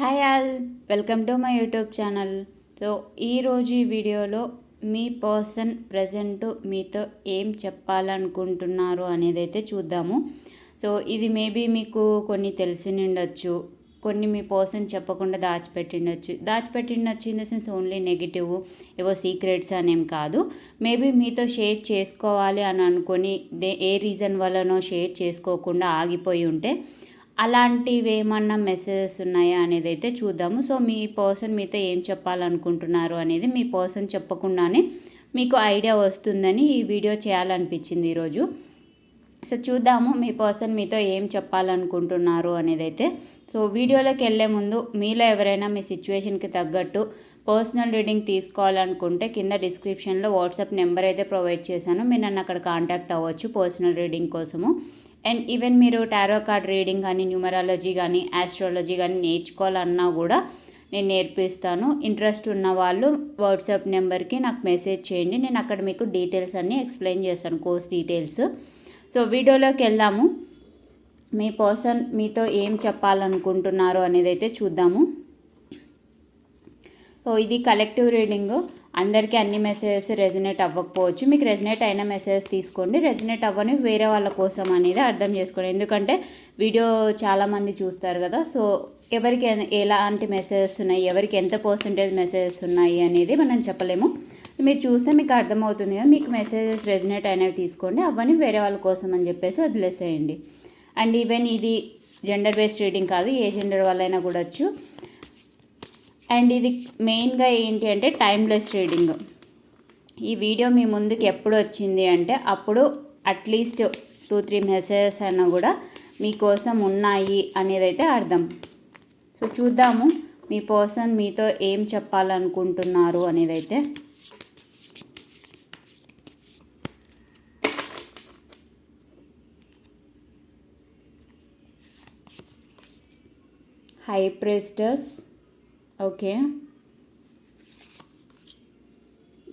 Hi all welcome to my YouTube channel. So ఈరోజు ఈ వీడియోలో మీ పర్సన్ ప్రజెంట్ మీతో ఏం చెప్పాలనుకుంటున్నారు అనేది అయితే చూద్దాము. సో ఇది మేబీ మీకు కొన్ని తెలిసి ఉండొచ్చు కొన్ని మీ పర్సన్ చెప్పకుండా దాచిపెట్టిండొచ్చు. దాచిపెట్టిండొచ్చు in the sense only negative ఏవో సీక్రెట్స్ అనేం కాదు. మేబీ మీతో షేర్ చేసుకోవాలి అని అనుకొని దే ఏ రీజన్ వల్లనో షేర్ చేసుకోకుండా ఆగిపోయి ఉంటే అలాంటివి ఏమన్నా మెసేజెస్ ఉన్నాయా అనేది అయితే చూద్దాము. సో మీ పర్సన్ మీతో ఏం చెప్పాలనుకుంటున్నారు అనేది మీ పర్సన్ చెప్పకుండానే మీకు ఐడియా వస్తుందని ఈ వీడియో చేయాలనిపించింది ఈరోజు. సో చూద్దాము మీ పర్సన్ మీతో ఏం చెప్పాలనుకుంటున్నారు అనేది అయితే సో వీడియోలోకి వెళ్ళే ముందు మీలో ఎవరైనా మీ సిచ్యువేషన్కి తగ్గట్టు పర్సనల్ రీడింగ్ తీసుకోవాలనుకుంటే కింద డిస్క్రిప్షన్లో వాట్సాప్ నెంబర్ అయితే ప్రొవైడ్ చేశాను. మీరు నన్ను అక్కడ కాంటాక్ట్ అవ్వచ్చు పర్సనల్ రీడింగ్ కోసము. అండ్ ఈవెన్ మీరు టారో కార్డ్ రీడింగ్ కానీ న్యూమరాలజీ కానీ ఆస్ట్రాలజీ కానీ నేర్చుకోవాలన్నా కూడా నేను నేర్పిస్తాను. ఇంట్రెస్ట్ ఉన్న వాళ్ళు వాట్సాప్ నెంబర్కి నాకు మెసేజ్ చేయండి. నేను అక్కడ మీకు డీటెయిల్స్ అన్నీ ఎక్స్ప్లెయిన్ చేస్తాను కోర్స్ డీటెయిల్స్ సో వీడియోలోకి వెళ్దాము. మీ పర్సన్ మీతో ఏం చెప్పాలనుకుంటున్నారు అనేది అయితే చూద్దాము. సో ఇది కలెక్టివ్ రీడింగ్ అందరికీ అన్ని మెసేజెస్ రెజినేట్ అవ్వకపోవచ్చు. మీకు రెజినేట్ అయిన మెసేజెస్ తీసుకోండి. రెజినేట్ అవ్వని వేరే వాళ్ళ కోసం అనేది అర్థం చేసుకోండి. ఎందుకంటే వీడియో చాలామంది చూస్తారు కదా. సో ఎవరికి ఎలాంటి మెసేజెస్ ఉన్నాయి? ఎవరికి ఎంత పర్సంటేజ్ మెసేజెస్ ఉన్నాయి అనేది మనం చెప్పలేము. మీరు చూస్తే మీకు అర్థమవుతుంది కదా. మీకు మెసేజెస్ రెజినేట్ అయినవి తీసుకోండి. అవన్నీ వేరే వాళ్ళ కోసం అని చెప్పేసి వదిలేసేయండి. అండ్ ఈవెన్ ఇది జెండర్ బేస్డ్ రీడింగ్ కాదు. ఏ జెండర్ వాళ్ళైనా కూడా వచ్చు అండ్ ఇది మెయిన్గా ఏంటి అంటే టైమ్లెస్ రీడింగ్. ఈ వీడియో మీ ముందుకు ఎప్పుడు వచ్చింది అంటే అప్పుడు అట్లీస్ట్ టూ త్రీ మెసేజెస్ అయినా కూడా మీకోసం ఉన్నాయి అనేది అయితే అర్థం. సో చూద్దాము మీ పర్సన్ మీతో ఏం చెప్పాలనుకుంటున్నారు అనేది అయితే. High priestess okay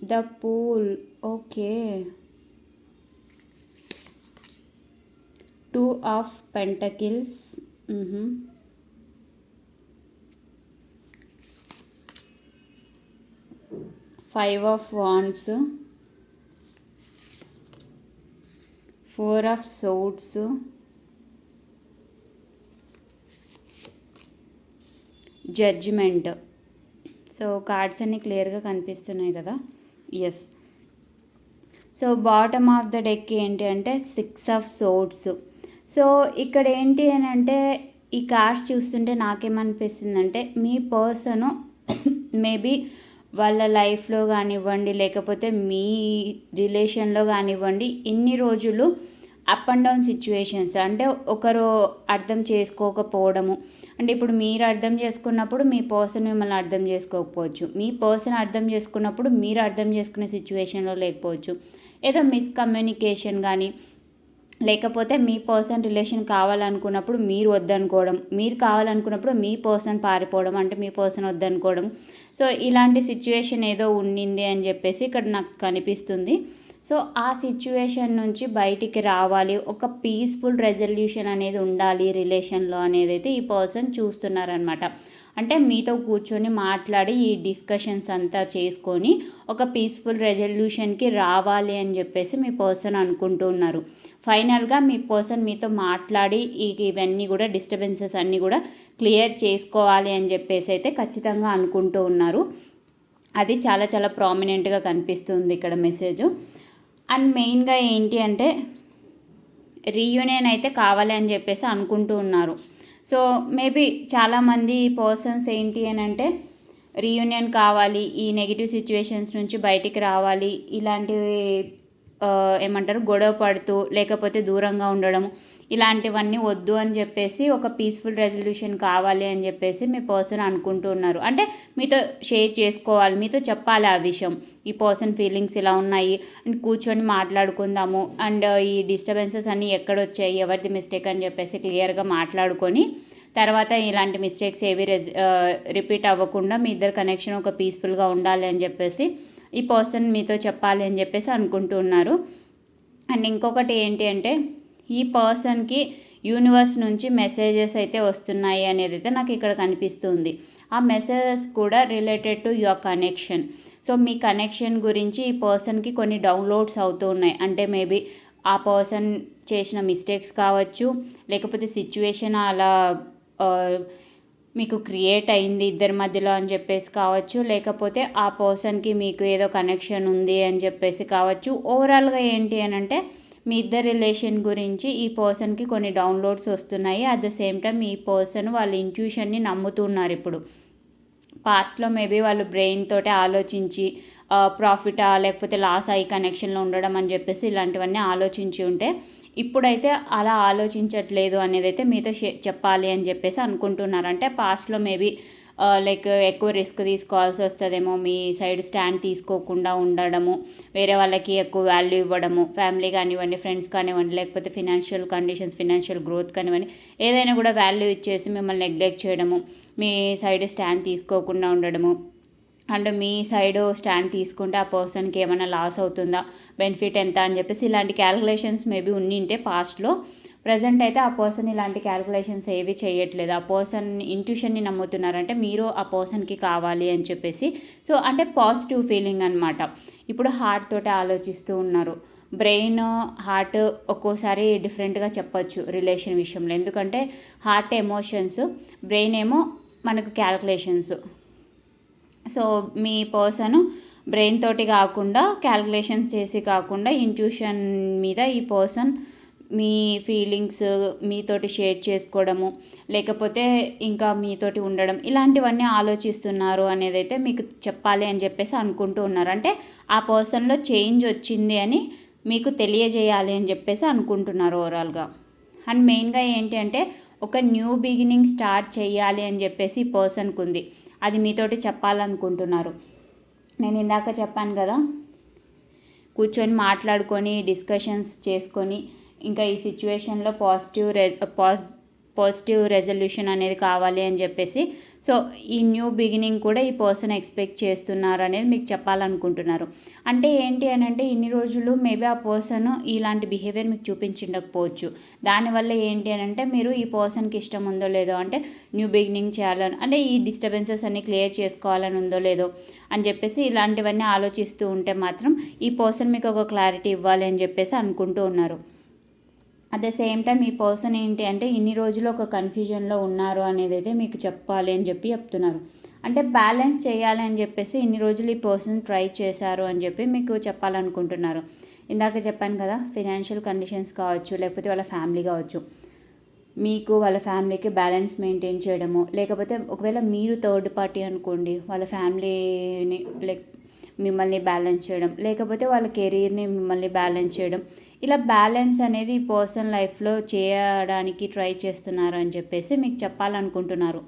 the fool okay two of pentacles five of wands four of judgement. So cards అన్నీ క్లియర్గా కనిపిస్తున్నాయి కదా? Yes so bottom of the deck ఏంటి అంటే సిక్స్ ఆఫ్ సోట్స్ సో ఇక్కడ ఏంటి అని అంటే ఈ కార్డ్స్ చూస్తుంటే నాకేమనిపిస్తుందంటే మీ పర్సను మేబీ వాళ్ళ లైఫ్లో కానివ్వండి లేకపోతే మీ రిలేషన్లో కానివ్వండి ఇన్ని రోజులు అప్ అండ్ డౌన్ సిచ్యువేషన్స్. అంటే ఒకరు అర్థం చేసుకోకపోవడము అంటే ఇప్పుడు మీరు అర్థం చేసుకున్నప్పుడు మీ పర్సన్ మిమ్మల్ని అర్థం చేసుకోకపోవచ్చు. మీ పర్సన్ అర్థం చేసుకున్నప్పుడు మీరు అర్థం చేసుకునే సిచ్యువేషన్లో లేకపోవచ్చు. ఏదో మిస్కమ్యూనికేషన్ కానీ లేకపోతే మీ పర్సన్ రిలేషన్ కావాలనుకున్నప్పుడు మీరు వద్దనుకోవడం మీరు కావాలనుకున్నప్పుడు మీ పర్సన్ పారిపోవడం అంటే మీ పర్సన్ వద్దనుకోవడం. సో ఇలాంటి సిచ్యువేషన్ ఏదో ఉండింది అని చెప్పేసి ఇక్కడ నాకు కనిపిస్తుంది. సో ఆ సిచ్యువేషన్ నుంచి బయటికి రావాలి. ఒక పీస్ఫుల్ రెజల్యూషన్ అనేది ఉండాలి రిలేషన్లో అనేది అయితే ఈ పర్సన్ చూస్తున్నారనమాట అంటే మీతో కూర్చొని మాట్లాడి ఈ డిస్కషన్స్ అంతా చేసుకొని ఒక పీస్ఫుల్ రెజల్యూషన్కి రావాలి అని చెప్పేసి మీ పర్సన్ అనుకుంటూ ఉన్నారు. ఫైనల్గా మీ పర్సన్ మీతో మాట్లాడి ఈ ఇవన్నీ కూడా డిస్టర్బెన్సెస్ అన్నీ కూడా క్లియర్ చేసుకోవాలి అని చెప్పేసి అయితే ఖచ్చితంగా అనుకుంటూ ఉన్నారు. అది చాలా చాలా ప్రామినెంట్గా కనిపిస్తుంది ఇక్కడ మెసేజ్ అండ్ మెయిన్గా ఏంటి అంటే రీయూనియన్ అయితే కావాలి అని చెప్పేసి అనుకుంటూ ఉన్నారు. సో మేబీ చాలామంది పర్సన్స్ ఏంటి అని అంటే రీయూనియన్ కావాలి ఈ నెగిటివ్ సిచ్యువేషన్స్ నుంచి బయటికి రావాలి ఇలాంటివి ఏమంటారు గొడవ పడుతూ లేకపోతే దూరంగా ఉండడం ఇలాంటివన్నీ వద్దు అని చెప్పేసి ఒక పీస్ఫుల్ రెజల్యూషన్ కావాలి అని చెప్పేసి మీ పర్సన్ అనుకుంటూ ఉన్నారు. అంటే మీతో షేర్ చేసుకోవాలి మీతో చెప్పాలి ఆ విషయం. ఈ పర్సన్ ఫీలింగ్స్ ఇలా ఉన్నాయి అండ్ కూర్చొని మాట్లాడుకుందాము అండ్ ఈ డిస్టర్బెన్సెస్ అన్నీ ఎక్కడొచ్చాయి ఎవరిది మిస్టేక్ అని చెప్పేసి క్లియర్గా మాట్లాడుకొని తర్వాత ఇలాంటి మిస్టేక్స్ ఏవి రెజ్ రిపీట్ అవ్వకుండా మీ ఇద్దరు కనెక్షన్ ఒక పీస్ఫుల్గా ఉండాలి అని చెప్పేసి ఈ పర్సన్ మీతో చెప్పాలి అని చెప్పేసి అనుకుంటున్నారు అండ్ ఇంకొకటి ఏంటి అంటే ఈ పర్సన్కి యూనివర్స్ నుంచి మెసేజెస్ అయితే వస్తున్నాయి అనేది అయితే నాకు ఇక్కడ కనిపిస్తుంది. ఆ మెసేజెస్ కూడా related to your connection. So me connection గురించి ఈ పర్సన్కి కొన్ని డౌన్లోడ్స్ అవుతూ ఉన్నాయి. అంటే మేబీ ఆ పర్సన్ చేసిన మిస్టేక్స్ కావచ్చు లేకపోతే సిచ్యువేషన్ అలా మీకు క్రియేట్ అయింది ఇద్దరి మధ్యలో అని చెప్పేసి కావచ్చు లేకపోతే ఆ పర్సన్కి మీకు ఏదో కనెక్షన్ ఉంది అని చెప్పేసి కావచ్చు. ఓవరాల్గా ఏంటి అని అంటే మీ ఇద్దరు రిలేషన్ గురించి ఈ పర్సన్కి కొన్ని డౌన్లోడ్స్ వస్తున్నాయి. అట్ ద సేమ్ టైం ఈ పర్సన్ వాళ్ళ ఇంట్యూషన్ని నమ్ముతున్నారు ఇప్పుడు. పాస్ట్లో మేబీ వాళ్ళు బ్రెయిన్ తోటి ఆలోచించి ప్రాఫిటా లేకపోతే లాస్ అయ్యి కనెక్షన్లో ఉండడం అని చెప్పేసి ఇలాంటివన్నీ ఆలోచించి ఉంటే ఇప్పుడైతే అలా ఆలోచించట్లేదు అనేది అయితే మీతో చెప్పాలి అని చెప్పేసి అనుకుంటున్నారు అంటే పాస్ట్లో మేబీ లైక్ ఎక్కువ రిస్క్ తీసుకోవాల్సి వస్తుందేమో మీ సైడ్ స్టాండ్ తీసుకోకుండా ఉండడము వేరే వాళ్ళకి ఎక్కువ వాల్యూ ఇవ్వడము ఫ్యామిలీ కానివ్వండి ఫ్రెండ్స్ కానివ్వండి లేకపోతే ఫినాన్షియల్ కండిషన్స్ ఫినాన్షియల్ గ్రోత్ కానివ్వండి ఏదైనా కూడా వాల్యూ ఇచ్చేసి మిమ్మల్ని నెగ్లెక్ట్ చేయడము మీ సైడ్ స్టాండ్ తీసుకోకుండా ఉండడము అండ్ మీ సైడ్ స్టాండ్ తీసుకుంటే ఆ పర్సన్కి ఏమైనా లాస్ అవుతుందా బెనిఫిట్ ఎంత అని చెప్పేసి ఇలాంటి క్యాలిక్యులేషన్స్ మేబీ ఉండింటే పాస్ట్లో ప్రజెంట్ అయితే ఆ పర్సన్ ఇలాంటి క్యాలిక్యులేషన్స్ ఏవి చేయట్లేదు. ఆ పర్సన్ ఇంట్యూషన్ని నమ్ముతున్నారంటే మీరు ఆ పర్సన్కి కావాలి అని చెప్పేసి. సో అంటే పాజిటివ్ ఫీలింగ్ అనమాట ఇప్పుడు హార్ట్ తోటి ఆలోచిస్తూ ఉన్నారు. బ్రెయిన్ హార్ట్ ఒక్కోసారి డిఫరెంట్గా చెప్పచ్చు రిలేషన్ విషయంలో. ఎందుకంటే హార్ట్ ఎమోషన్స్ బ్రెయిన్ ఏమో మనకు క్యాల్కులేషన్స్ సో మీ పర్సన్ బ్రెయిన్ తోటి కాకుండా క్యాల్కులేషన్స్ చేసి కాకుండా ఇంట్యూషన్ మీద ఈ పర్సన్ మీ ఫీలింగ్స్ మీతోటి షేర్ చేసుకోవడము లేకపోతే ఇంకా మీతోటి ఉండడం ఇలాంటివన్నీ ఆలోచిస్తున్నారు అనేది అయితే మీకు చెప్పాలి అని చెప్పేసి అనుకుంటూ ఉన్నారు. అంటే ఆ పర్సన్లో చేంజ్ వచ్చింది అని మీకు తెలియజేయాలి అని చెప్పేసి అనుకుంటున్నారు ఓవరాల్గా అండ్ మెయిన్గా ఏంటి అంటే ఒక న్యూ బిగినింగ్ స్టార్ట్ చేయాలి అని చెప్పేసి పర్సన్కి ఉంది. అది మీతోటి చెప్పాలనుకుంటున్నారు. నేను ఇందాక చెప్పాను కదా కూర్చొని మాట్లాడుకొని డిస్కషన్స్ చేసుకొని ఇంకా ఈ సిచ్యువేషన్లో పాజిటివ్ రె పాజిటివ్ రెజల్యూషన్ అనేది కావాలి అని చెప్పేసి. సో ఈ న్యూ బిగినింగ్ కూడా ఈ పర్సన్ ఎక్స్పెక్ట్ చేస్తున్నారు అనేది మీకు చెప్పాలనుకుంటున్నారు. అంటే ఏంటి అని అంటే ఇన్ని రోజులు మేబీ ఆ పర్సన్ ఇలాంటి బిహేవియర్ మీకు చూపించకపోవచ్చు. దానివల్ల ఏంటి అని అంటే మీరు ఈ పర్సన్కి ఇష్టం ఉందో లేదో అంటే న్యూ బిగినింగ్ చేయాలని అంటే ఈ డిస్టర్బెన్సెస్ అన్ని క్లియర్ చేసుకోవాలని ఉందో లేదో అని చెప్పేసి ఇలాంటివన్నీ ఆలోచిస్తూ ఉంటే మాత్రం ఈ పర్సన్ మీకు ఒక క్లారిటీ ఇవ్వాలి అని చెప్పేసి అనుకుంటూ ఉన్నారు. అట్ ద సేమ్ టైం ఈ పర్సన్ ఏంటి అంటే ఇన్ని రోజులు ఒక కన్ఫ్యూజన్లో ఉన్నారు అనేది అయితే మీకు చెప్పాలి అని చెప్పి చెప్తున్నారు. అంటే బ్యాలెన్స్ చేయాలి అని చెప్పేసి ఇన్ని రోజులు ఈ పర్సన్ ట్రై చేశారు అని చెప్పి మీకు చెప్పాలనుకుంటున్నారు. ఇందాక చెప్పాను కదా ఫినాన్షియల్ కండిషన్స్ కావచ్చు లేకపోతే వాళ్ళ ఫ్యామిలీ కావచ్చు. మీకు వాళ్ళ ఫ్యామిలీకి బ్యాలెన్స్ మెయింటైన్ చేయడము లేకపోతే ఒకవేళ మీరు థర్డ్ పార్టీ అనుకోండి వాళ్ళ ఫ్యామిలీని లైక్ మిమ్మల్ని బ్యాలెన్స్ చేయడం లేకపోతే వాళ్ళ కెరీర్ని మిమ్మల్ని బ్యాలెన్స్ చేయడం ఇలా బ్యాలెన్స్ అనేది పర్సనల్ పర్సన్ లైఫ్లో చేయడానికి ట్రై చేస్తున్నారు అని చెప్పేసి మీకు చెప్పాలనుకుంటున్నారు.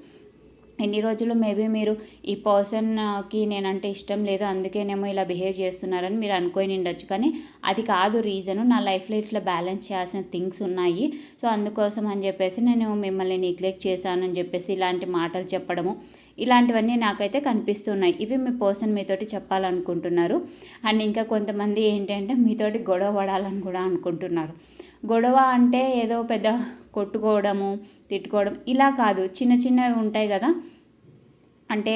ఎన్ని రోజులు మేబీ మీరు ఈ పర్సన్కి నేనంటే ఇష్టం లేదు అందుకేనేమో ఇలా బిహేవ్ చేస్తున్నారని మీరు అనుకొని ఉండొచ్చు. కానీ అది కాదు రీజను. నా లైఫ్లో ఇట్లా బ్యాలెన్స్ చేయాల్సిన థింగ్స్ ఉన్నాయి. సో అందుకోసం అని చెప్పేసి నేను మిమ్మల్ని నెగ్లెక్ట్ చేశానని చెప్పేసి ఇలాంటి మాటలు చెప్పడము ఇలాంటివన్నీ నాకైతే కనిపిస్తున్నాయి. ఇవి మీ పర్సన్ మీతోటి చెప్పాలనుకుంటున్నారు. అండ్ ఇంకా కొంతమంది ఏంటంటే మీతోటి గొడవ పడాలని కూడా అనుకుంటున్నారు. గొడవ అంటే ఏదో పెద్ద కొట్టుకోవడము తిట్టుకోవడం ఇలా కాదు. చిన్న చిన్నవి ఉంటాయి కదా. అంటే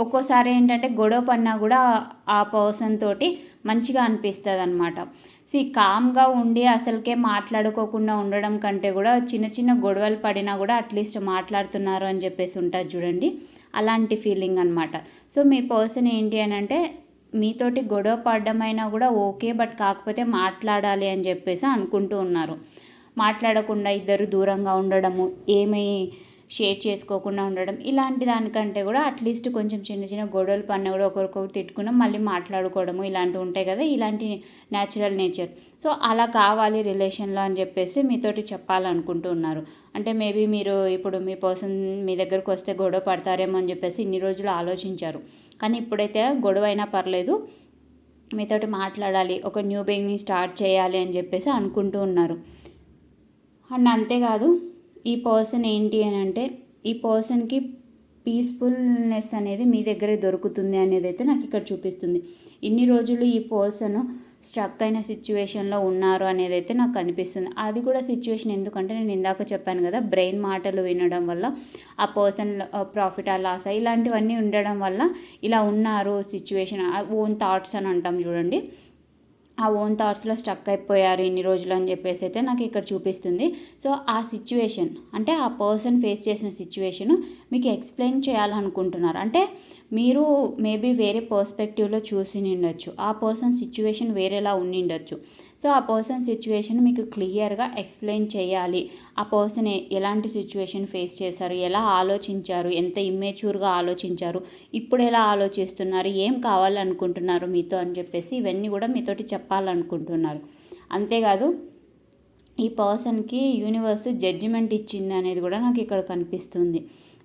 ఒక్కోసారి ఏంటంటే గొడవ పడినా కూడా ఆ పర్సన్ తోటి మంచిగా అనిపిస్తుంది అనమాట సి కామ్గా ఉండి అసలుకే మాట్లాడుకోకుండా ఉండడం కంటే కూడా చిన్న చిన్న గొడవలు పడినా కూడా అట్లీస్ట్ మాట్లాడుతున్నారు అని చెప్పేసి ఉంటుంది చూడండి. అలాంటి ఫీలింగ్ అనమాట సో మీ పర్సన్ ఏంటి అని అంటే మీతోటి గొడవ పడ్డమైనా కూడా ఓకే బట్ కాకపోతే మాట్లాడాలి అని చెప్పేసి అనుకుంటూ ఉన్నారు. మాట్లాడకుండా ఇద్దరు దూరంగా ఉండడము ఏమీ షేర్ చేసుకోకుండా ఉండడం ఇలాంటి దానికంటే కూడా అట్లీస్ట్ కొంచెం చిన్న చిన్న గొడవలు పన్న కూడా ఒకరికొకరు తిట్టుకున్నాం మళ్ళీ మాట్లాడుకోవడము ఇలాంటివి ఉంటాయి కదా ఇలాంటి న్యాచురల్ నేచర్ సో అలా కావాలి రిలేషన్లో అని చెప్పేసి మీతోటి చెప్పాలనుకుంటూ ఉన్నారు. అంటే మేబీ మీరు ఇప్పుడు మీ పర్సన్ మీ దగ్గరకు వస్తే గొడవ పడతారేమో అని చెప్పేసి ఇన్ని రోజులు ఆలోచించారు. కానీ ఇప్పుడైతే గొడవ అయినా పర్లేదు మీతోటి మాట్లాడాలి ఒక న్యూ బిగినింగ్ స్టార్ట్ చేయాలి అని చెప్పేసి అనుకుంటూ ఉన్నారు. అండ్ అంతేకాదు ఈ పర్సన్ ఏంటి అని అంటే ఈ పర్సన్కి పీస్ఫుల్నెస్ అనేది మీ దగ్గరే దొరుకుతుంది అనేది అయితే నాకు ఇక్కడ చూపిస్తుంది. ఇన్ని రోజులు ఈ పర్సన్ స్ట్రక్ అయిన సిచ్యువేషన్లో ఉన్నారు అనేది అయితే నాకు కనిపిస్తుంది అది కూడా సిచ్యువేషన్ ఎందుకంటే నేను ఇందాక చెప్పాను కదా బ్రెయిన్ మాటలు వినడం వల్ల ఆ పర్సన్ ప్రాఫిట్ ఆ లాస్ ఇలాంటివన్నీ ఉండడం వల్ల ఇలా ఉన్నారు సిచ్యువేషన్ ఓన్ థాట్స్ అని అంటాం చూడండి. ఆ ఓన్ థాట్స్లో స్టక్ అయిపోయారు ఇన్ని రోజులు అని చెప్పేసి అయితే నాకు ఇక్కడ చూపిస్తుంది. సో ఆ సిచ్యువేషన్ అంటే ఆ పర్సన్ ఫేస్ చేసిన సిచ్యువేషన్ మీకు ఎక్స్ప్లెయిన్ చేయాలనుకుంటున్నారు. అంటే మీరు మేబీ వేరే పర్స్పెక్టివ్లో చూసి ఉండొచ్చు ఆ పర్సన్ సిచ్యువేషన్ వేరేలా ఉండిండొచ్చు సో ఆ పర్సన్ సిచ్యువేషన్ మీకు క్లియర్గా ఎక్స్ప్లెయిన్ చేయాలి. ఆ పర్సన్ ఎలాంటి సిచ్యువేషన్ ఫేస్ చేశారు? ఎలా ఆలోచించారు? ఎంత ఇమ్మేచ్యూర్గా ఆలోచించారు? ఇప్పుడు ఎలా ఆలోచిస్తున్నారు? ఏం కావాలనుకుంటున్నారు మీతో అని చెప్పేసి ఇవన్నీ కూడా మీతోటి చెప్పాలనుకుంటున్నారు. అంతేకాదు ఈ పర్సన్కి యూనివర్స్ జడ్జిమెంట్ ఇచ్చింది అనేది కూడా నాకు ఇక్కడ కనిపిస్తుంది.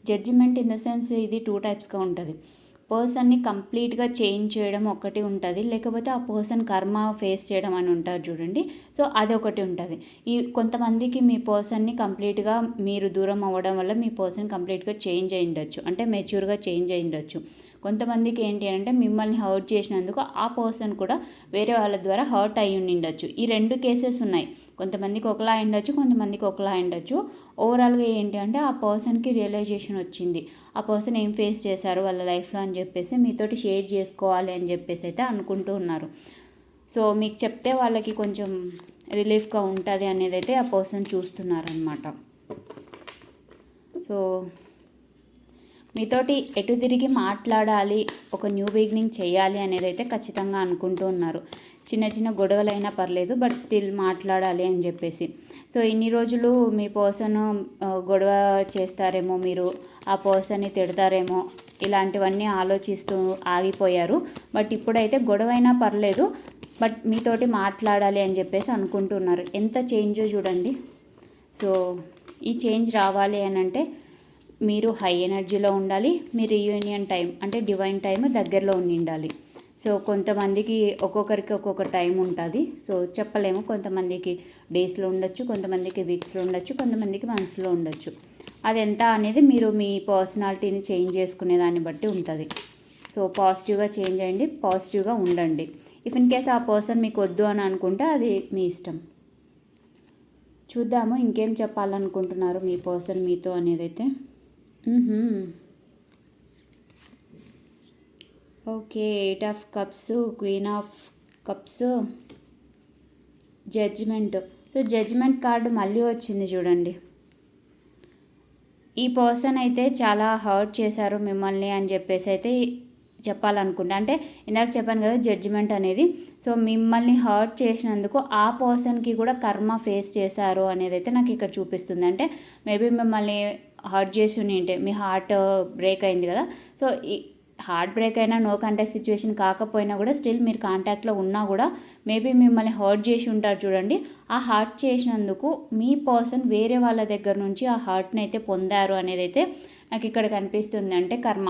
జడ్జిమెంట్ ఇన్ ద సెన్స్ ఇది టూ టైప్స్గా ఉంటుంది. పర్సన్ని కంప్లీట్గా చేంజ్ చేయడం ఒకటి ఉంటుంది. లేకపోతే ఆ పర్సన్ కర్మ ఫేస్ చేయడం అని ఉంటారు చూడండి. సో అది ఒకటి ఉంటుంది. ఈ కొంతమందికి మీ పర్సన్ని కంప్లీట్గా మీరు దూరం అవ్వడం వల్ల మీ పర్సన్ కంప్లీట్గా చేంజ్ అయి ఉండొచ్చు అంటే మెచ్యూర్గా చేంజ్ అయి ఉండొచ్చు కొంతమందికి ఏంటి అంటే మిమ్మల్ని హర్ట్ చేసినందుకు ఆ పర్సన్ కూడా వేరే వాళ్ళ ద్వారా హర్ట్ అయి ఉండొచ్చు ఈ రెండు కేసెస్ ఉన్నాయి. కొంతమందికి ఒకలా ఉండొచ్చు కొంతమందికి ఒకలా ఉండొచ్చు ఓవరాల్గా ఏంటి అంటే ఆ పర్సన్కి రియలైజేషన్ వచ్చింది. ఆ పర్సన్ ఏం ఫేస్ చేశారు వాళ్ళ లైఫ్లో అని చెప్పేసి మీతోటి షేర్ చేసుకోవాలి అని చెప్పేసి అయితే అనుకుంటూ ఉన్నారు. సో మీకు చెప్తే వాళ్ళకి కొంచెం రిలీఫ్గా ఉంటుంది అనేది అయితే ఆ పర్సన్ చూస్తున్నారనమాట సో మీతోటి ఎటు తిరిగి మాట్లాడాలి ఒక న్యూ బిగినింగ్ చేయాలి అనేది అయితే ఖచ్చితంగా అనుకుంటూ ఉన్నారు. చిన్న చిన్న గొడవలైనా పర్లేదు బట్ స్టిల్ మాట్లాడాలి అని చెప్పేసి. సో ఇన్ని రోజులు మీ పర్సన్ గొడవ చేస్తారేమో మీరు ఆ పర్సన్ని తిడతారేమో ఇలాంటివన్నీ ఆలోచిస్తూ ఆగిపోయారు. బట్ ఇప్పుడైతే గొడవైనా పర్లేదు బట్ మీతోటి మాట్లాడాలి అని చెప్పేసి అనుకుంటున్నారు. ఎంత చేంజో చూడండి. సో ఈ చేంజ్ రావాలి అని అంటే మీరు హై ఎనర్జీలో ఉండాలి మీ రీయూనియన్ టైం అంటే డివైన్ టైం దగ్గరలో ఉండి ఉండాలి సో కొంతమందికి ఒక్కొక్కరికి ఒక్కొక్క టైం ఉంటుంది. సో చెప్పలేము కొంతమందికి డేస్లో ఉండొచ్చు కొంతమందికి వీక్స్లో ఉండొచ్చు కొంతమందికి మంత్స్లో ఉండొచ్చు. అది ఎంత అనేది మీరు మీ పర్సనాలిటీని చేంజ్ చేసుకునే దాన్ని బట్టి ఉంటుంది. సో పాజిటివ్గా చేంజ్ అయ్యండి పాజిటివ్గా ఉండండి. ఇఫ్ ఇన్ కేస్ ఆ పర్సన్ మీకు వద్దు అని అనుకుంటే అది మీ ఇష్టం. చూద్దాము ఇంకేం చెప్పాలనుకుంటున్నారు మీ పర్సన్ మీతో అనేది అయితే. Okay eight of cups queen of cups judgement so judgement card మళ్ళీ వచ్చింది చూడండి. ఈ పర్సన్ అయితే చాలా హర్ట్ చేశారు మిమ్మల్ని అని చెప్పేసి అయితే చెప్పాలనుకుంటా. అంటే ఇందాక చెప్పాను కదా జడ్జిమెంట్ అనేది. సో మిమ్మల్ని హర్ట్ చేసినందుకు ఆ పర్సన్కి కూడా కర్మ ఫేస్ చేశారు అనేది అయితే నాకు ఇక్కడ చూపిస్తుంది. అంటే మేబీ మిమ్మల్ని హర్ట్ చేసి ఉంటే మీ హార్ట్ బ్రేక్ uh, అయింది కదా. సో ఈ హార్ట్ బ్రేక్ అయినా నో కాంటాక్ట్ సిచ్యువేషన్ కాకపోయినా కూడా స్టిల్ మీరు కాంటాక్ట్లో ఉన్నా కూడా మేబీ మిమ్మల్ని హర్ట్ చేసి ఉంటారు చూడండి. ఆ హర్ట్ చేసినందుకు మీ పర్సన్ వేరే వాళ్ళ దగ్గర నుంచి ఆ హర్ట్ని అయితే పొందారు అనేది అయితే నాకు ఇక్కడ కనిపిస్తుంది. అంటే కర్మ.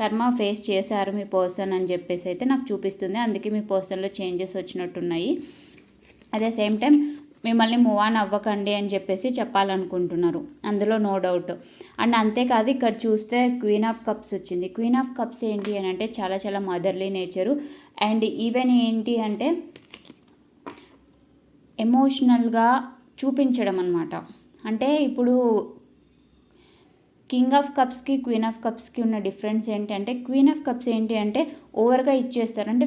కర్మ ఫేస్ చేశారు మీ పర్సన్ అని చెప్పేసి అయితే నాకు చూపిస్తుంది. అందుకే మీ పర్సన్లో చేంజెస్ వచ్చినట్టున్నాయి. అదే సేమ్ టైం మిమ్మల్ని మూవ్ ఆన్ అవ్వకండి అని చెప్పేసి చెప్పాలనుకుంటున్నారు. అందులో నో డౌట్. అండ్ అంతేకాదు ఇక్కడ చూస్తే క్వీన్ ఆఫ్ కప్స్ వచ్చింది. క్వీన్ ఆఫ్ కప్స్ ఏంటి అని అంటే చాలా చాలా మదర్లీ నేచరు. అండ్ ఈవెన్ ఏంటి అంటే ఎమోషనల్గా చూపించడం అనమాట అంటే ఇప్పుడు కింగ్ ఆఫ్ కప్స్కి క్వీన్ ఆఫ్ కప్స్కి ఉన్న డిఫరెన్స్ ఏంటంటే క్వీన్ ఆఫ్ కప్స్ ఏంటి అంటే ఓవర్గా ఇచ్చేస్తారు. అంటే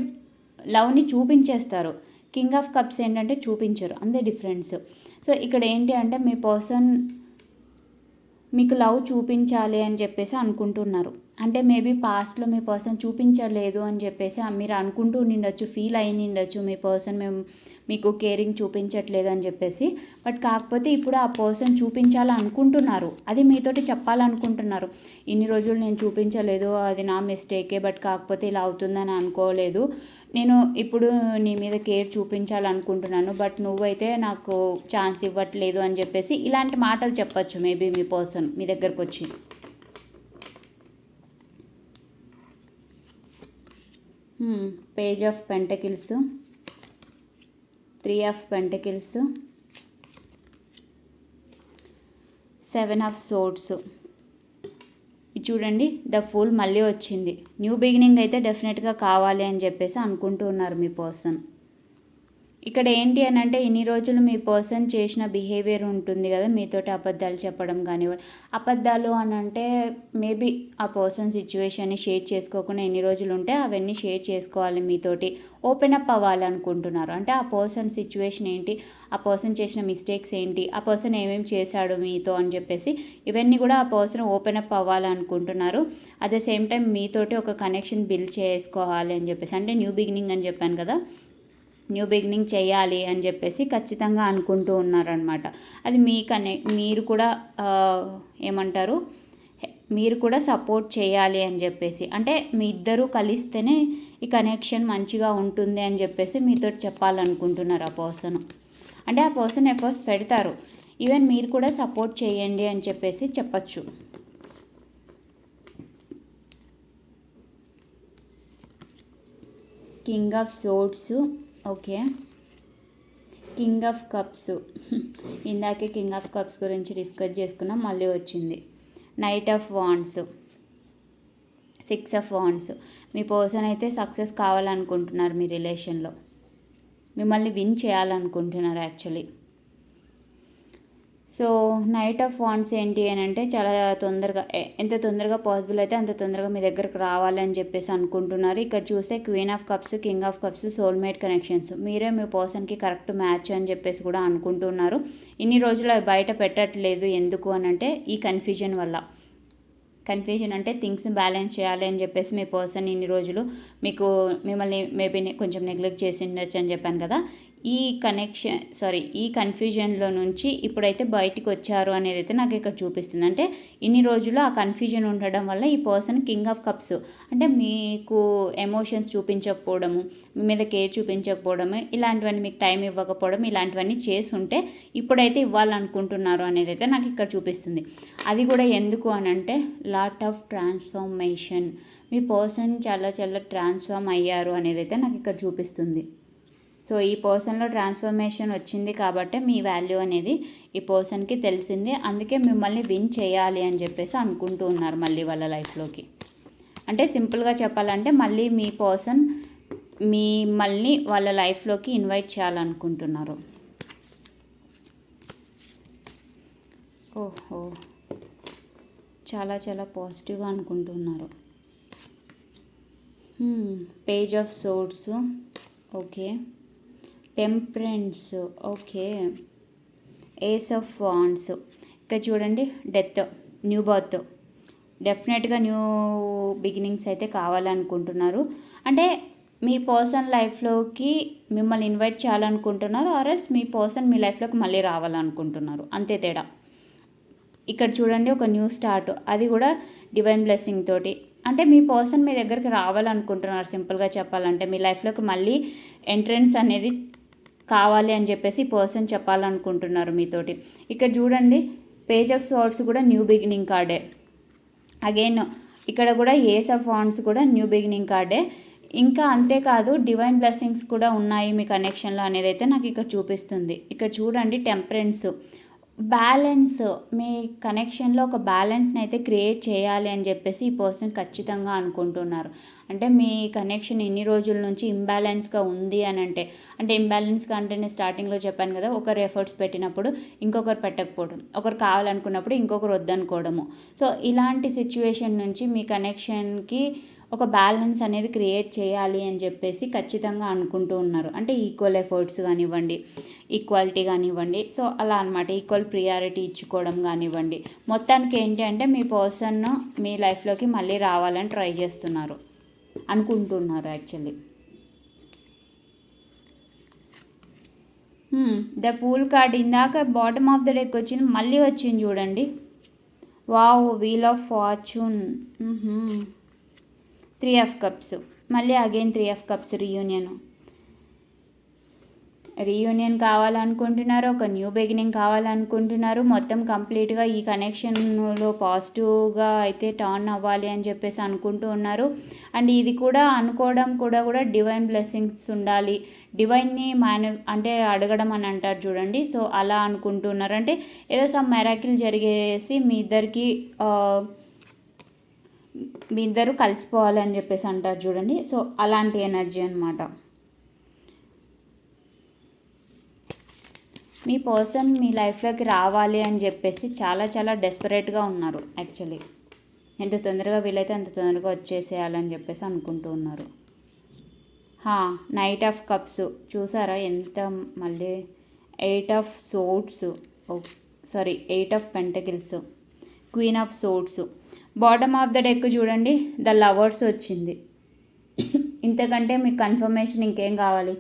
లవ్ని చూపించేస్తారు. కింగ్ ఆఫ్ కప్స్ ఏంటంటే చూపించరు. అంతే డిఫరెన్స్ సో ఇక్కడ ఏంటి అంటే మీ పర్సన్ మీకు లవ్ చూపించాలి అని చెప్పేసి అనుకుంటున్నారు. అంటే మేబీ పాస్ట్లో మీ పర్సన్ చూపించలేదు అని చెప్పేసి మీరు అనుకుంటూ నిండొచ్చు ఫీల్ అయి ఉండొచ్చు మీ పర్సన్ మేము మీకు కేరింగ్ చూపించట్లేదు అని చెప్పేసి. బట్ కాకపోతే ఇప్పుడు ఆ పర్సన్ చూపించాలనుకుంటున్నారు. అది మీతోటి చెప్పాలనుకుంటున్నారు. ఇన్ని రోజులు నేను చూపించలేదు అది నా మిస్టేకే బట్ కాకపోతే ఇలా అవుతుందని అనుకోలేదు. నేను ఇప్పుడు నీ మీద కేర్ చూపించాలనుకుంటున్నాను బట్ నువ్వైతే నాకు ఛాన్స్ ఇవ్వట్లేదు అని చెప్పేసి ఇలాంటి మాటలు చెప్పచ్చు మేబీ మీ పర్సన్ మీ దగ్గరకు వచ్చి page of pentacles three of pentacles seven of swords చూడండి ద ఫుల్ మళ్ళీ వచ్చింది. న్యూ బిగినింగ్ అయితే డెఫినెట్గా కావాలి అని చెప్పేసి అనుకుంటూ ఉన్నారు మీ పర్సన్ ఇక్కడ ఏంటి అని అంటే ఇన్ని రోజులు మీ పర్సన్ చేసిన బిహేవియర్ ఉంటుంది కదా మీతోటి అబద్ధాలు చెప్పడం కానివ్వండి. అబద్ధాలు అని అంటే మేబీ ఆ పర్సన్ సిచ్యువేషన్ని షేర్ చేసుకోకుండా ఎన్ని రోజులు ఉంటే అవన్నీ షేర్ చేసుకోవాలి మీతోటి. ఓపెన్ అప్ అవ్వాలి అనుకుంటున్నారు అంటే ఆ పర్సన్ సిచ్యువేషన్ ఏంటి? ఆ పర్సన్ చేసిన మిస్టేక్స్ ఏంటి? ఆ పర్సన్ ఏమేమి చేశాడు మీతో అని చెప్పేసి ఇవన్నీ కూడా ఆ పర్సన్ ఓపెన్ అప్ అవ్వాలనుకుంటున్నారు. అట్ ద సేమ్ టైం మీతోటి ఒక కనెక్షన్ బిల్డ్ చేసుకోవాలి అని చెప్పేసి. అంటే న్యూ బిగినింగ్ అని చెప్పాను కదా న్యూ బిగినింగ్ చేయాలి అని చెప్పేసి ఖచ్చితంగా అనుకుంటూ ఉన్నారనమాట అది మీ కనే మీరు కూడా ఏమంటారు? మీరు కూడా సపోర్ట్ చేయాలి అని చెప్పేసి. అంటే మీ ఇద్దరూ కలిస్తేనే ఈ కనెక్షన్ మంచిగా ఉంటుంది అని చెప్పేసి మీతో చెప్పాలనుకుంటున్నారు ఆ పర్సన్. అంటే ఆ పర్సన్ ఎఫర్ట్స్ పెడతారు. ఈవెన్ మీరు కూడా సపోర్ట్ చేయండి అని చెప్పేసి చెప్పచ్చు. King of swords okay. King of cups ఇందాకే కింగ్ ఆఫ్ కప్స్ గురించి డిస్కస్ చేసుకున్నాం మళ్ళీ వచ్చింది. Knight of wands six of wands me person అయితే సక్సెస్ కావాలనుకుంటున్నారు మీ రిలేషన్లో మిమ్మల్ని విన్ చేయాలనుకుంటున్నారు actually so knight of wands ఏంటి అని అంటే చాలా తొందరగా ఎంత తొందరగా పాసిబుల్ అయితే అంత తొందరగా మీ దగ్గరకు రావాలని చెప్పేసి అనుకుంటున్నారు. ఇక్కడ చూస్తే queen of cups king of cups soulmate connections మీరే మీ పర్సన్కి కరెక్ట్ మ్యాచ్ అని చెప్పేసి కూడా అనుకుంటున్నారు. ఇన్ని రోజులు అవి బయట పెట్టట్లేదు ఎందుకు అని అంటే ఈ కన్ఫ్యూజన్ వల్ల. కన్ఫ్యూజన్ అంటే థింగ్స్ బ్యాలెన్స్ చేయాలి అని చెప్పేసి మీ పర్సన్ ఇన్ని రోజులు మీకు మిమ్మల్ని మేబీ కొంచెం నెగ్లెక్ట్ చేసి ఉండొచ్చు అని చెప్పాను కదా. ఈ కనెక్షన్ సారీ ఈ కన్ఫ్యూజన్లో నుంచి ఇప్పుడైతే బయటికి వచ్చారు అనేది అయితే నాకు ఇక్కడ చూపిస్తుంది. అంటే ఇన్ని రోజులు ఆ కన్ఫ్యూజన్ ఉండడం వల్ల ఈ పర్సన్ కింగ్ ఆఫ్ కప్స్ అంటే మీకు ఎమోషన్స్ చూపించకపోవడము మీ మీద కేర్ చూపించకపోవడము ఇలాంటివన్నీ మీకు టైం ఇవ్వకపోవడం ఇలాంటివన్నీ చేసి ఉంటే ఇప్పుడైతే ఇవ్వాలనుకుంటున్నారు అనేది అయితే నాకు ఇక్కడ చూపిస్తుంది. అది కూడా ఎందుకు అని అంటే లాట్ ఆఫ్ ట్రాన్స్ఫార్మేషన్ మీ పర్సన్ చాలా చాలా ట్రాన్స్ఫార్మ్ అయ్యారు అనేది అయితే నాకు ఇక్కడ చూపిస్తుంది. సో ఈ పర్సన్లో ట్రాన్స్ఫర్మేషన్ వచ్చింది కాబట్టి మీ వాల్యూ అనేది ఈ పర్సన్కి తెలిసింది. అందుకే మిమ్మల్ని విన్ చేయాలి అని చెప్పేసి అనుకుంటూ ఉన్నారు మళ్ళీ వాళ్ళ లైఫ్లోకి. అంటే సింపుల్గా చెప్పాలంటే మళ్ళీ మీ పర్సన్ మిమ్మల్ని వాళ్ళ లైఫ్లోకి ఇన్వైట్ చేయాలనుకుంటున్నారు. ఓహో! చాలా చాలా పాజిటివ్గా అనుకుంటున్నారు. Page of swords okay. Temperance okay ace of wands ఇక్కడ చూడండి డెత్ న్యూ బర్త్ డెఫినెట్గా న్యూ బిగినింగ్స్ అయితే కావాలనుకుంటున్నారు. అంటే మీ పర్సన్ లైఫ్లోకి మిమ్మల్ని ఇన్వైట్ చేయాలనుకుంటున్నారు ఆర్ఎస్ మీ పర్సన్ మీ లైఫ్లోకి మళ్ళీ రావాలనుకుంటున్నారు. అంతే తేడా. ఇక్కడ చూడండి ఒక న్యూ స్టార్ట్ అది కూడా డివైన్ బ్లెస్సింగ్ తోటి. అంటే మీ పర్సన్ మీ దగ్గరికి రావాలనుకుంటున్నారు సింపుల్గా చెప్పాలంటే. మీ లైఫ్లోకి మళ్ళీ ఎంట్రన్స్ అనేది కావాలి అని చెప్పేసి పర్సన్ చెప్పాలనుకుంటున్నారు మీతోటి. ఇక్కడ చూడండి పేజ్ ఆఫ్ స్వార్డ్స్ కూడా న్యూ బిగినింగ్ కార్డే అగైన్ ఇక్కడ కూడా ఏస్ ఆఫ్ వాన్స్ కూడా న్యూ బిగినింగ్ కార్డే ఇంకా అంతేకాదు డివైన్ బ్లెస్సింగ్స్ కూడా ఉన్నాయి మీ కనెక్షన్లో అనేది అయితే నాకు ఇక్కడ చూపిస్తుంది. ఇక్కడ చూడండి టెంపరెన్స్ బ్యాలెన్స్ మీ కనెక్షన్లో ఒక బ్యాలెన్స్ని అయితే క్రియేట్ చేయాలి అని చెప్పేసి ఈ పర్సన్ ఖచ్చితంగా అనుకుంటున్నారు. అంటే మీ కనెక్షన్ ఇన్ని రోజుల నుంచి ఇంబ్యాలెన్స్గా ఉంది అని అంటే అంటే ఇంబ్యాలెన్స్గా అంటే నేను స్టార్టింగ్లో చెప్పాను కదా ఒకరు ఎఫర్ట్స్ పెట్టినప్పుడు ఇంకొకరు పెట్టకపోవడం ఒకరు కావాలనుకున్నప్పుడు ఇంకొకరు వద్దనుకోవడము. సో ఇలాంటి సిచ్యువేషన్ నుంచి మీ కనెక్షన్కి ఒక బ్యాలెన్స్ అనేది క్రియేట్ చేయాలి అని చెప్పేసి ఖచ్చితంగా అనుకుంటూ ఉన్నారు. అంటే ఈక్వల్ ఎఫర్ట్స్ కానివ్వండి ఈక్వాలిటీ కానివ్వండి సో అలా అనమాట ఈక్వల్ ప్రియారిటీ ఇచ్చుకోవడం కానివ్వండి. మొత్తానికి ఏంటి అంటే మీ పర్సన్ మీ లైఫ్లోకి మళ్ళీ రావాలని ట్రై చేస్తున్నారు అనుకుంటున్నారు యాక్చువల్లీ. ద పూల్ కార్డ్ ఇందాక బాటమ్ ఆఫ్ ద డెక్ వచ్చింది మళ్ళీ వచ్చింది చూడండి. Wow wheel of fortune. Three of cups. మళ్ళీ again three of cups reunion. Reunion కావాలనుకుంటున్నారు ఒక న్యూ బిగినింగ్ కావాలనుకుంటున్నారు. మొత్తం కంప్లీట్గా ఈ కనెక్షన్లో పాజిటివ్గా అయితే టర్న్ అవ్వాలి అని చెప్పేసి అనుకుంటూ ఉన్నారు. అండ్ ఇది కూడా అనుకోవడం కూడా కూడా డివైన్ బ్లెస్సింగ్స్ ఉండాలి. డివైన్ని మాను అంటే అడగడం అని అంటారు చూడండి. సో అలా అనుకుంటున్నారు. అంటే ఏదో సమ్ మెరాకిల్ జరిగేసి మీ ఇద్దరికి మీ ఇద్దరు కలిసిపోవాలని చెప్పేసి అంటారు చూడండి. సో అలాంటి ఎనర్జీ అనమాట మీ పర్సన్ మీ లైఫ్లోకి రావాలి అని చెప్పేసి చాలా చాలా డెస్పరేట్గా ఉన్నారు యాక్చువల్లీ. ఎంత తొందరగా వీలైతే అంత తొందరగా వచ్చేసేయాలని చెప్పేసి అనుకుంటూ ఉన్నారు. Knight of cups. చూసారా ఎంత మళ్ళీ eight of swords. Sorry eight of pentacles. Queen of swords. Bottom of the deck చూడండి ద లవర్స్ వచ్చింది. ఇంతకంటే మీకు కన్ఫర్మేషన్ ఇంకేం కావాలి?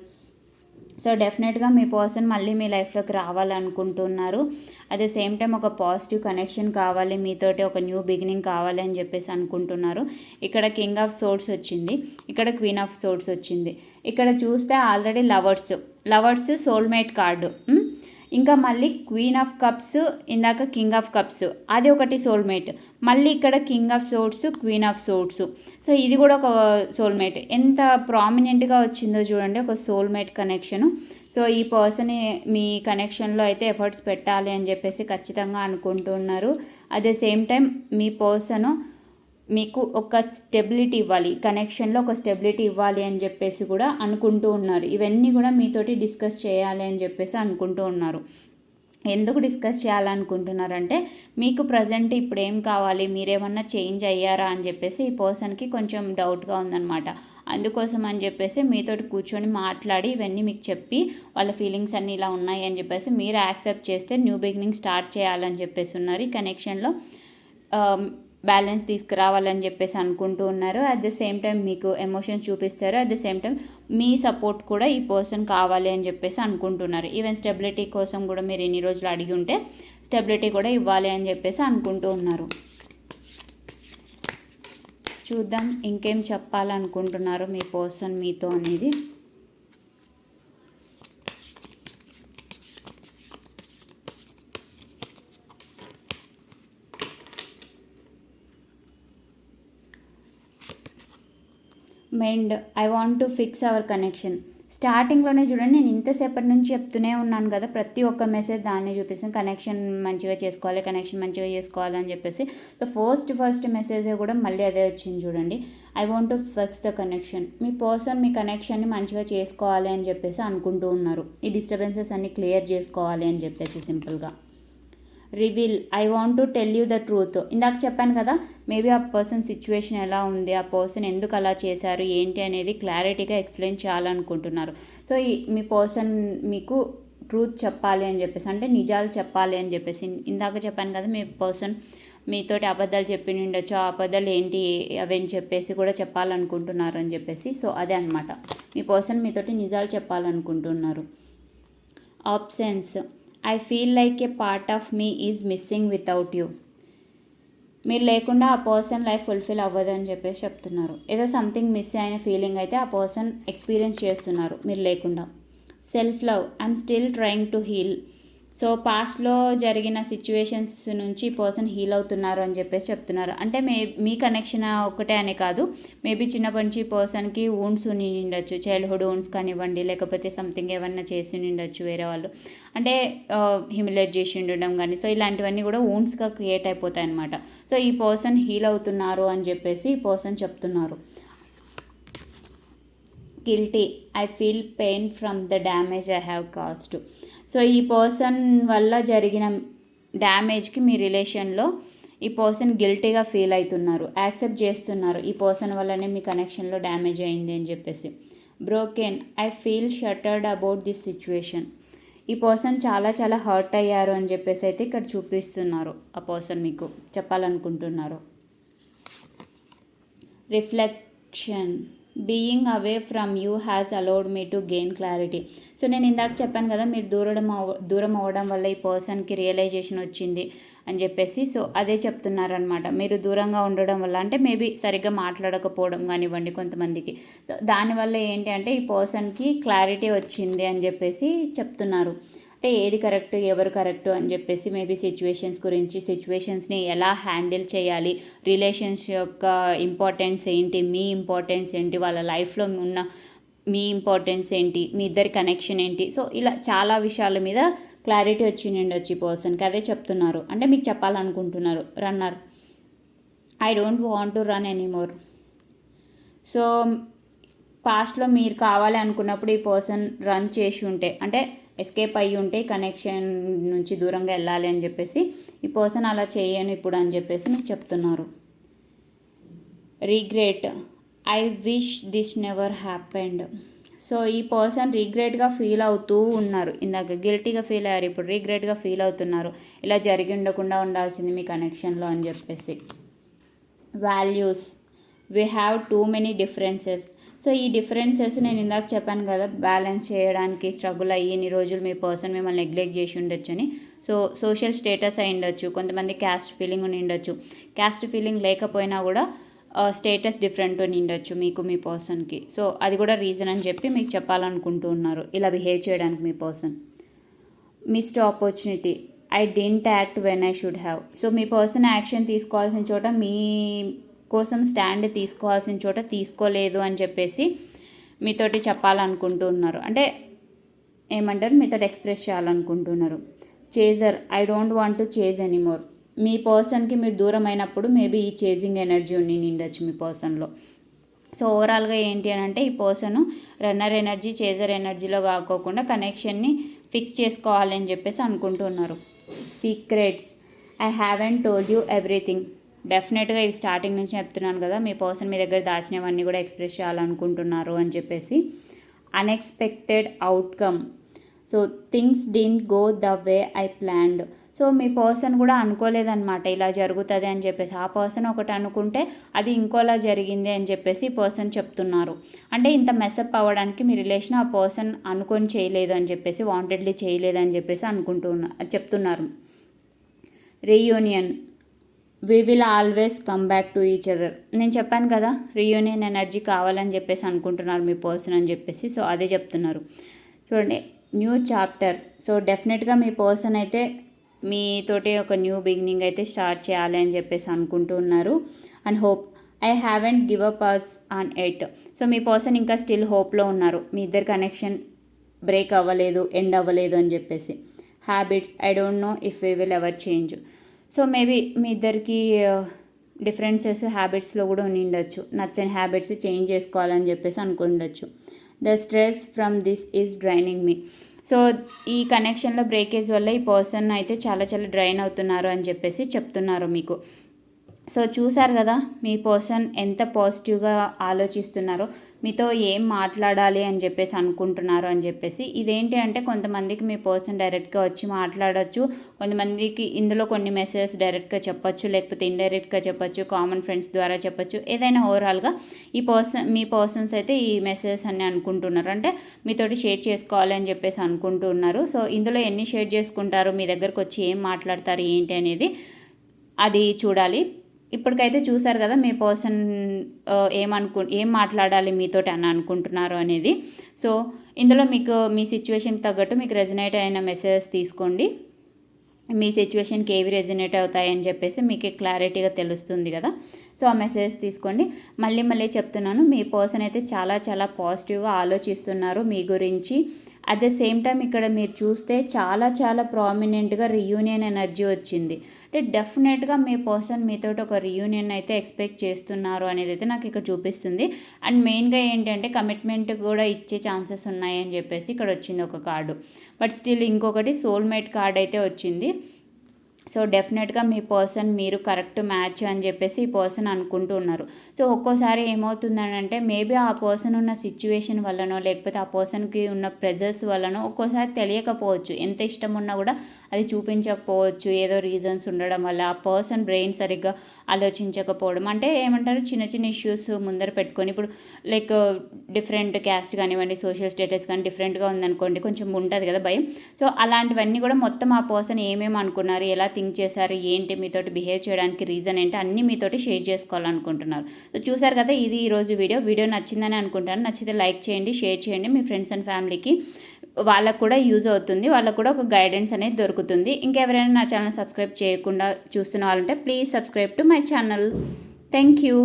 సో డెఫినెట్గా మీ పర్సన్ మళ్ళీ మీ లైఫ్లోకి రావాలనుకుంటున్నారు. అట్ ద సేమ్ టైం ఒక పాజిటివ్ కనెక్షన్ కావాలి మీతోటి ఒక న్యూ బిగినింగ్ కావాలి అని చెప్పేసి అనుకుంటున్నారు. ఇక్కడ కింగ్ ఆఫ్ సోర్స్ వచ్చింది ఇక్కడ క్వీన్ ఆఫ్ సోర్స్ వచ్చింది. ఇక్కడ చూస్తే already lovers lovers soulmate card ఇంకా మళ్ళీ క్వీన్ ఆఫ్ కప్స్ ఇందాక కింగ్ ఆఫ్ కప్స్ అది ఒకటి సోల్మేట్ మళ్ళీ ఇక్కడ king of swords queen of swords so ఇది కూడా ఒక సోల్మేట్ ఎంత ప్రామినెంట్గా వచ్చిందో చూడండి ఒక సోల్మేట్ కనెక్షను సో ఈ పర్సన్ మీ కనెక్షన్లో అయితే ఎఫర్ట్స్ పెట్టాలి అని చెప్పేసి ఖచ్చితంగా అనుకుంటున్నారు. అట్ ద సేమ్ టైం మీ పర్సన్ మీకు ఒక స్టెబిలిటీ ఇవ్వాలి కనెక్షన్లో ఒక స్టెబిలిటీ ఇవ్వాలి అని చెప్పేసి కూడా అనుకుంటూ ఉన్నారు. ఇవన్నీ కూడా మీతోటి డిస్కస్ చేయాలి అని చెప్పేసి అనుకుంటూ ఉన్నారు. ఎందుకు డిస్కస్ చేయాలనుకుంటున్నారంటే మీకు ప్రజెంట్ ఇప్పుడు ఏం కావాలి మీరేమన్నా చేంజ్ అయ్యారా అని చెప్పేసి ఈ పర్సన్కి కొంచెం డౌట్గా ఉందన్నమాట. అందుకోసం అని చెప్పేసి మీతోటి కూర్చొని మాట్లాడి ఇవన్నీ మీకు చెప్పి వాళ్ళ ఫీలింగ్స్ అన్నీ ఇలా ఉన్నాయి అని చెప్పేసి మీరు యాక్సెప్ట్ చేస్తే న్యూ బిగినింగ్ స్టార్ట్ చేయాలని చెప్పేసి ఉన్నారు. ఈ కనెక్షన్లో బ్యాలెన్స్ తీసుకురావాలని చెప్పేసి అనుకుంటూ ఉన్నారు. అట్ ద సేమ్ టైం మీకు ఎమోషన్స్ చూపిస్తారు. అట్ ద సేమ్ టైం మీ సపోర్ట్ కూడా ఈ పర్సన్ కావాలి అని చెప్పేసి అనుకుంటున్నారు. ఈవెన్ స్టెబిలిటీ కోసం కూడా మీరు ఎన్ని రోజులు అడిగి ఉంటే స్టెబిలిటీ కూడా ఇవ్వాలి అని చెప్పేసి అనుకుంటూ ఉన్నారు. చూద్దాం ఇంకేం చెప్పాలనుకుంటున్నారు మీ పర్సన్ మీతో అనేది. Mend I want to fix our connection. స్టార్టింగ్లోనే చూడండి నేను ఇంతసేపటి నుంచి చెప్తూనే ఉన్నాను కదా ప్రతి ఒక్క మెసేజ్ దాన్ని చూపిస్తాను. కనెక్షన్ మంచిగా చేసుకోవాలి కనెక్షన్ మంచిగా చేసుకోవాలని చెప్పేసి సో ఫస్ట్ ఫస్ట్ మెసేజ్ కూడా మళ్ళీ అదే వచ్చింది చూడండి. I want to fix the connection. Me person మీ కనెక్షన్ని మంచిగా చేసుకోవాలి అని చెప్పేసి అనుకుంటూ ఉన్నారు. ఈ డిస్టర్బెన్సెస్ అన్ని క్లియర్ చేసుకోవాలి అని చెప్పేసి సింపుల్గా. Reveal I want to tell you the truth ఇందాక చెప్పాను కదా మేబీ ఆ పర్సన్ సిచ్యువేషన్ ఎలా ఉంది ఆ పర్సన్ ఎందుకు అలా చేశారు ఏంటి అనేది క్లారిటీగా ఎక్స్ప్లెయిన్ చేయాలనుకుంటున్నారు. సో ఈ మీ పర్సన్ మీకు ట్రూత్ చెప్పాలి అని చెప్పేసి అంటే నిజాలు చెప్పాలి అని చెప్పేసి ఇందాక చెప్పాను కదా మీ పర్సన్ మీతోటి అబద్ధాలు చెప్పి ఉండొచ్చు ఆ అబద్ధాలు ఏంటి అవని చెప్పేసి కూడా చెప్పాలనుకుంటున్నారు అని చెప్పేసి సో అదే అనమాట మీ పర్సన్ మీతోటి నిజాలు చెప్పాలనుకుంటున్నారు. Options I feel like a part of me is missing without you మీరు లేకుండా ఆ పర్సన్ లైఫ్ ఫుల్ఫిల్ అవ్వదు అని చెప్పేసి చెప్తున్నారు. ఏదో సంథింగ్ మిస్ అయిన ఫీలింగ్ అయితే ఆ పర్సన్ ఎక్స్పీరియన్స్ చేస్తున్నారు మీరు లేకుండా. Self love I'm still trying to heal so పాస్ట్లో జరిగిన సిచ్యువేషన్స్ నుంచి పర్సన్ హీల్ అవుతున్నారు అని చెప్పేసి చెప్తున్నారు. అంటే మే మీ కనెక్షన్ ఒకటే అనే కాదు మేబీ చిన్నప్పటి నుంచి పర్సన్కి ఓన్స్ ఉండి ఉండొచ్చు చైల్డ్హుడ్ ఓన్స్ కానివ్వండి లేకపోతే సంథింగ్ ఏమన్నా చేసి ఉండొచ్చు వేరే వాళ్ళు. అంటే హ్యూమిలేట్ చేసి ఉండడం కానీ సో ఇలాంటివన్నీ కూడా ఊన్స్గా క్రియేట్ అయిపోతాయి అనమాట సో ఈ పర్సన్ హీల్ అవుతున్నారు అని చెప్పేసి ఈ పర్సన్ చెప్తున్నారు. Guilty I feel pain from the damage I have caused so ఈ పర్సన్ వల్ల జరిగిన డ్యామేజ్కి మీ రిలేషన్లో ఈ పర్సన్ గిల్టీగా ఫీల్ అవుతున్నారు యాక్సెప్ట్ చేస్తున్నారు. ఈ పర్సన్ వల్లనే మీ కనెక్షన్లో డ్యామేజ్ అయింది అని చెప్పేసి. Broken I feel shattered about this situation. ఈ పర్సన్ చాలా చాలా హర్ట్ అయ్యారు అని చెప్పేసి అయితే ఇక్కడ చూపిస్తున్నారు ఆ పర్సన్ మీకు చెప్పాలనుకుంటున్నారు. Reflection. Being away from you has allowed me to gain clarity so నేను ఇందాక చెప్పాను కదా మీరు దూరడం అవ దూరం అవ్వడం వల్ల ఈ పర్సన్కి రియలైజేషన్ వచ్చింది అని చెప్పేసి సో అదే చెప్తున్నారనమాట మీరు దూరంగా ఉండడం వల్ల అంటే మేబీ సరిగ్గా మాట్లాడకపోవడం కానివ్వండి కొంతమందికి. సో దానివల్ల ఏంటి అంటే ఈ పర్సన్కి క్లారిటీ వచ్చింది అని చెప్పేసి చెప్తున్నారు. అంటే ఏది కరెక్ట్ ఎవరు కరెక్ట్ అని చెప్పేసి మేబీ సిచ్యువేషన్స్ గురించి సిచ్యువేషన్స్ని ఎలా హ్యాండిల్ చేయాలి రిలేషన్స్ యొక్క ఇంపార్టెన్స్ ఏంటి మీ ఇంపార్టెన్స్ ఏంటి వాళ్ళ లైఫ్లో ఉన్న మీ ఇంపార్టెన్స్ ఏంటి మీ ఇద్దరి కనెక్షన్ ఏంటి. సో ఇలా చాలా విషయాల మీద క్లారిటీ వచ్చిండి వచ్చి పర్సన్కి అదే చెప్తున్నారు. అంటే మీకు చెప్పాలనుకుంటున్నారు runner I don't want to run anymore so పాస్ట్లో మీరు కావాలి అనుకున్నప్పుడు ఈ పర్సన్ రన్ చేసి ఉంటే అంటే ఎస్కేప్ అయ్యి ఉంటే కనెక్షన్ నుంచి దూరంగా వెళ్ళాలి అని చెప్పేసి ఈ పర్సన్ అలా చేయను ఇప్పుడు అని చెప్పేసి మీకు చెప్తున్నారు. Regret. I wish this never happened. So ఈ పర్సన్ రీగ్రెట్గా ఫీల్ అవుతూ ఉన్నారు. ఇందాక గిల్టీగా ఫీల్ అయ్యారు ఇప్పుడు రీగ్రెట్గా ఫీల్ అవుతున్నారు. ఇలా జరిగి ఉండకుండా ఉండాల్సింది మీ కనెక్షన్లో అని చెప్పేసి. Values. We have too many differences so ఈ డిఫరెన్సెస్ నేను ఇందాక చెప్పాను కదా బ్యాలెన్స్ చేయడానికి స్ట్రగుల్ అయ్యి ఇన్ని రోజులు మీ పర్సన్ మిమ్మల్ని నెగ్లెక్ట్ చేసి ఉండొచ్చని. సో సోషల్ స్టేటస్ అయి ఉండొచ్చు కొంతమంది క్యాస్ట్ ఫీలింగ్ ఉండి ఉండొచ్చు. క్యాస్ట్ ఫీలింగ్ లేకపోయినా కూడా స్టేటస్ డిఫరెంట్ ఉండొచ్చు మీకు మీ పర్సన్కి సో అది కూడా రీజన్ అని చెప్పి మీకు చెప్పాలనుకుంటూ ఉన్నారు ఇలా బిహేవ్ చేయడానికి మీ person. Missed opportunity. I didn't act when I should have. So me person action తీసుకోవాల్సిన చోట మీ కోసం స్టాండ్ తీసుకోవాల్సిన చోట తీసుకోలేదు అని చెప్పేసి మీతోటి చెప్పాలనుకుంటున్నారు అంటే ఏమంటారు? మీతో ఎక్స్ప్రెస్ చేయాలనుకుంటున్నారు. Chaser I don't want to chase anymore. మీ పర్సన్కి మీరు దూరం అయినప్పుడు మేబీ ఈ చేజింగ్ ఎనర్జీ ఉండి నిండొచ్చు మీ పర్సన్లో. సో ఓవరాల్గా ఏంటి అని అంటే ఈ పర్సన్ రన్నర్ ఎనర్జీ చేజర్ ఎనర్జీలో కాకోకుండా కనెక్షన్ని ఫిక్స్ చేసుకోవాలి అని చెప్పేసి అనుకుంటున్నారు. Secrets. I haven't told you everything. డెఫినెట్గా ఇది స్టార్టింగ్ నుంచి చెప్తున్నాను కదా మీ పర్సన్ మీ దగ్గర దాచినవన్నీ కూడా ఎక్స్ప్రెస్ చేయాలనుకుంటున్నారు అని చెప్పేసి. Unexpected outcome so things didn't go the way I planned so me person కూడా అనుకోలేదన్నమాట ఇలా జరుగుతుంది అని చెప్పేసి. ఆ పర్సన్ ఒకటి అనుకుంటే అది ఇంకోలా జరిగింది అని చెప్పేసి పర్సన్ చెప్తున్నారు. అంటే ఇంత మెసప్ అవ్వడానికి మీ రిలేషన్ ఆ పర్సన్ అనుకొని చేయలేదు అని చెప్పేసి వాంటెడ్లీ చేయలేదు అని చెప్పేసి అనుకుంటున్నా చెప్తున్నారు. Reunion we will always come back to each other నేను చెప్పాను కదా రీయూనియన్ ఎనర్జీ కావాలని చెప్పేసి అనుకుంటున్నారు మీ పర్సన్ అని చెప్పేసి సో అదే చెప్తున్నారు. చూడండి న్యూ చాప్టర్ సో డెఫినెట్గా మీ పర్సన్ అయితే మీతోటి ఒక న్యూ బిగినింగ్ అయితే స్టార్ట్ చేయాలి అని చెప్పేసి అనుకుంటూ ఉన్నారు. And hope I haven't give up us on eight so me person ఇంకా స్టిల్ హోప్లో ఉన్నారు. మీ ఇద్దరు కనెక్షన్ బ్రేక్ అవ్వలేదు ఎండ్ అవ్వలేదు అని చెప్పేసి. Habits I don't know if we will ever change so maybe మీ ఇద్దరికి డిఫరెన్సెస్ హ్యాబిట్స్లో కూడా ఉండి ఉండొచ్చు నచ్చని హ్యాబిట్స్ చేంజ్ చేసుకోవాలని చెప్పేసి అనుకుండొచ్చు. The stress from this is draining me. So ఈ కనెక్షన్లో బ్రేకేజ్ వల్ల ఈ పర్సన్ అయితే చాలా చాలా డ్రైన్ అవుతున్నారు అని చెప్పేసి చెప్తున్నారు మీకు. సో చూసారు కదా మీ పర్సన్ ఎంత పాజిటివ్గా ఆలోచిస్తున్నారో మీతో ఏం మాట్లాడాలి అని చెప్పేసి అనుకుంటున్నారు అని చెప్పేసి. ఇదేంటి అంటే కొంతమందికి మీ పర్సన్ డైరెక్ట్గా వచ్చి మాట్లాడచ్చు కొంతమందికి ఇందులో కొన్ని మెసేజెస్ డైరెక్ట్గా చెప్పొచ్చు లేకపోతే ఇండైరెక్ట్గా చెప్పొచ్చు కామన్ ఫ్రెండ్స్ ద్వారా చెప్పొచ్చు ఏదైనా ఓవరాల్గా ఈ పర్సన్ మీ పర్సన్స్ అయితే ఈ మెసేజెస్ అని అనుకుంటున్నారు. అంటే మీతోటి షేర్ చేసుకోవాలి అని చెప్పేసి అనుకుంటున్నారు. సో ఇందులో ఎన్ని షేర్ చేసుకుంటారు మీ దగ్గరకు వచ్చి ఏం మాట్లాడతారు ఏంటి అనేది అది చూడాలి. ఇప్పటికైతే చూసారు కదా మీ పర్సన్ ఏమనుకు ఏం మాట్లాడాలి మీతోటి అని అనుకుంటున్నారు అనేది. సో ఇందులో మీకు మీ సిచ్యువేషన్కి తగ్గట్టు మీకు రెజినేట్ అయిన మెసేజెస్ తీసుకోండి. మీ సిచ్యువేషన్కి ఏవి రెజినేట్ అవుతాయని చెప్పేసి మీకు క్లారిటీగా తెలుస్తుంది కదా. సో ఆ మెసేజ్ తీసుకోండి. మళ్ళీ మళ్ళీ చెప్తున్నాను మీ పర్సన్ అయితే చాలా చాలా పాజిటివ్గా ఆలోచిస్తున్నారు మీ గురించి. అట్ ద సేమ్ టైం ఇక్కడ మీరు చూస్తే చాలా చాలా ప్రామినెంట్గా రియూనియన్ ఎనర్జీ వచ్చింది. అంటే డెఫినెట్గా మీ పర్సన్ మీతో ఒక రీయూనియన్ అయితే ఎక్స్పెక్ట్ చేస్తున్నారు అనేది అయితే నాకు ఇక్కడ చూపిస్తుంది. అండ్ మెయిన్గా ఏంటంటే కమిట్మెంట్ కూడా ఇచ్చే ఛాన్సెస్ ఉన్నాయని చెప్పేసి ఇక్కడ వచ్చింది ఒక కార్డు బట్ స్టిల్ ఇంకొకటి సోల్మేట్ కార్డ్ అయితే వచ్చింది. సో డెఫినెట్గా మీ పర్సన్ మీరు కరెక్ట్ మ్యాచ్ అని చెప్పేసి ఈ పర్సన్ అనుకుంటూ ఉన్నారు. సో ఒక్కోసారి ఏమవుతుందనంటే మేబీ ఆ పర్సన్ ఉన్న సిచ్యువేషన్ వల్లనో లేకపోతే ఆ పర్సన్కి ఉన్న ప్రెజర్స్ వల్లనో ఒక్కోసారి తెలియకపోవచ్చు. ఎంత ఇష్టం ఉన్నా కూడా అది చూపించకపోవచ్చు. ఏదో రీజన్స్ ఉండడం వల్ల ఆ పర్సన్ బ్రెయిన్ సరిగ్గా ఆలోచించకపోవడం. అంటే ఏమంటారు చిన్న చిన్న ఇష్యూస్ ముందర పెట్టుకొని ఇప్పుడు లైక్ డిఫరెంట్ క్యాస్ట్ కానివ్వండి సోషల్ స్టేటస్ కానీ డిఫరెంట్గా ఉందనుకోండి కొంచెం ఉంటుంది కదా భయం. సో అలాంటివన్నీ కూడా మొత్తం ఆ పర్సన్ ఏమేమి అనుకున్నారు ఎలా థింక్ చేశారు ఏంటి మీతోటి బిహేవ్ చేయడానికి రీజన్ ఏంటి అన్నీ మీతోటి షేర్ చేసుకోవాలనుకుంటున్నారు. సో చూసారు కదా ఇది ఈరోజు వీడియో. వీడియో నచ్చిందని అనుకుంటాను. నచ్చితే లైక్ చేయండి షేర్ చేయండి. మీ ఫ్రెండ్స్ అండ్ ఫ్యామిలీకి వాళ్ళకు కూడా యూజ్ అవుతుంది. వాళ్ళకు కూడా ఒక గైడెన్స్ అనేది దొరుకుతుంది. ఇంకెవరైనా నా ఛానల్ సబ్స్క్రైబ్ చేయకుండా చూస్తున్న వాళ్ళంటే please subscribe to my channel. Thank you.